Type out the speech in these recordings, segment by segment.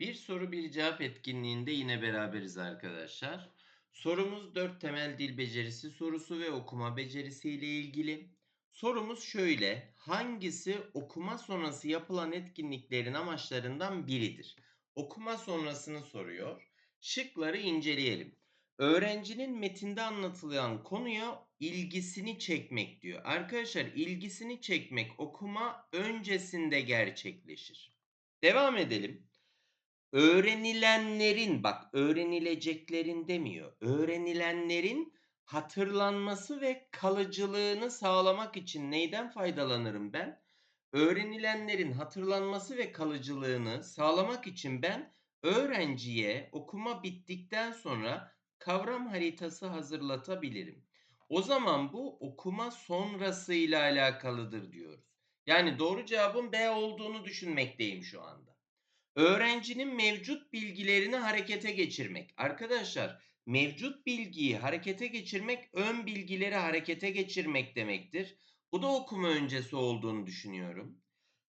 Bir soru bir cevap etkinliğinde yine beraberiz arkadaşlar. Sorumuz 4 temel dil becerisi sorusu ve okuma becerisi ile ilgili. Sorumuz şöyle. Hangisi okuma sonrası yapılan etkinliklerin amaçlarından biridir? Okuma sonrasını soruyor. Şıkları inceleyelim. Öğrencinin metinde anlatılan konuya ilgisini çekmek diyor. Arkadaşlar ilgisini çekmek okuma öncesinde gerçekleşir. Devam edelim. Öğrenilenlerin bak öğrenileceklerin demiyor. Öğrenilenlerin hatırlanması ve kalıcılığını sağlamak için neyden faydalanırım ben? Öğrenilenlerin hatırlanması ve kalıcılığını sağlamak için ben öğrenciye okuma bittikten sonra kavram haritası hazırlatabilirim. O zaman bu okuma sonrasıyla alakalıdır diyoruz. Yani doğru cevabın B olduğunu düşünmekteyim şu anda. Öğrencinin mevcut bilgilerini harekete geçirmek. Arkadaşlar mevcut bilgiyi harekete geçirmek ön bilgileri harekete geçirmek demektir. Bu da okuma öncesi olduğunu düşünüyorum.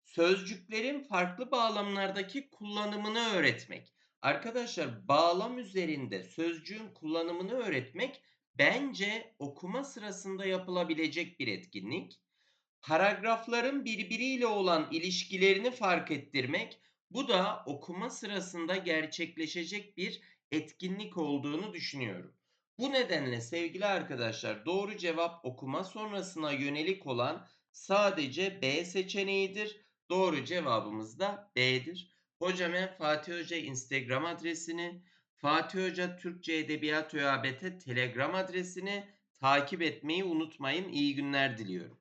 Sözcüklerin farklı bağlamlardaki kullanımını öğretmek. Arkadaşlar bağlam üzerinde sözcüğün kullanımını öğretmek bence okuma sırasında yapılabilecek bir etkinlik. Paragrafların birbiriyle olan ilişkilerini fark ettirmek bu da okuma sırasında gerçekleşecek bir etkinlik olduğunu düşünüyorum. Bu nedenle sevgili arkadaşlar doğru cevap okuma sonrasına yönelik olan sadece B seçeneğidir. Doğru cevabımız da B'dir. Hocam Fatih Hoca Instagram adresini, Fatih Hoca Türkçe Edebiyat ÖABT Telegram adresini takip etmeyi unutmayın. İyi günler diliyorum.